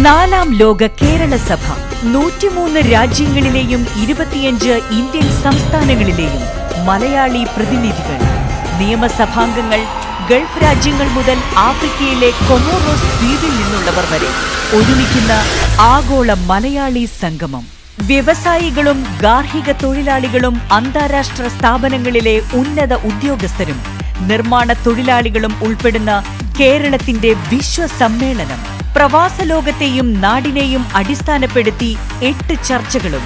നാലാം ലോക കേരള സഭ നൂറ്റിമൂന്ന് രാജ്യങ്ങളിലെയും ഇരുപത്തിയഞ്ച് ഇന്ത്യൻ സംസ്ഥാനങ്ങളിലെയും മലയാളി പ്രതിനിധികൾ. നിയമസഭാംഗങ്ങൾ ഗൾഫ് രാജ്യങ്ങൾ മുതൽ ആഫ്രിക്കയിലെ കൊമോറോസ് ദ്വീപിൽ നിന്നുള്ളവർ വരെ ഒരുമിക്കുന്ന ആഗോള മലയാളി സംഗമം. വ്യവസായികളും ഗാർഹിക തൊഴിലാളികളും അന്താരാഷ്ട്ര സ്ഥാപനങ്ങളിലെ ഉന്നത ഉദ്യോഗസ്ഥരും നിർമ്മാണ തൊഴിലാളികളും ഉൾപ്പെടുന്ന കേരളത്തിന്റെ വിശ്വസമ്മേളനം. പ്രവാസ ലോകത്തെയും നാടിനെയും അടിസ്ഥാനപ്പെടുത്തി എട്ട് ചർച്ചകളും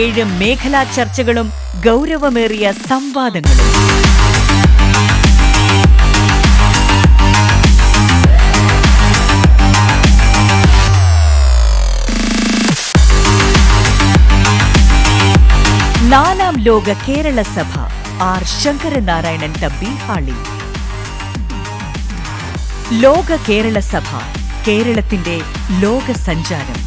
ഏഴ് മേഖലാ ചർച്ചകളും ഗൗരവമേറിയ സംവാദങ്ങളും. നാലാം ലോക കേരള സഭ ആർ ശങ്കരനാരായണൻ തമ്പി ഹാളി ലോക കേരള സഭ കേരളത്തിന്റെ ലോക സഞ്ചാരം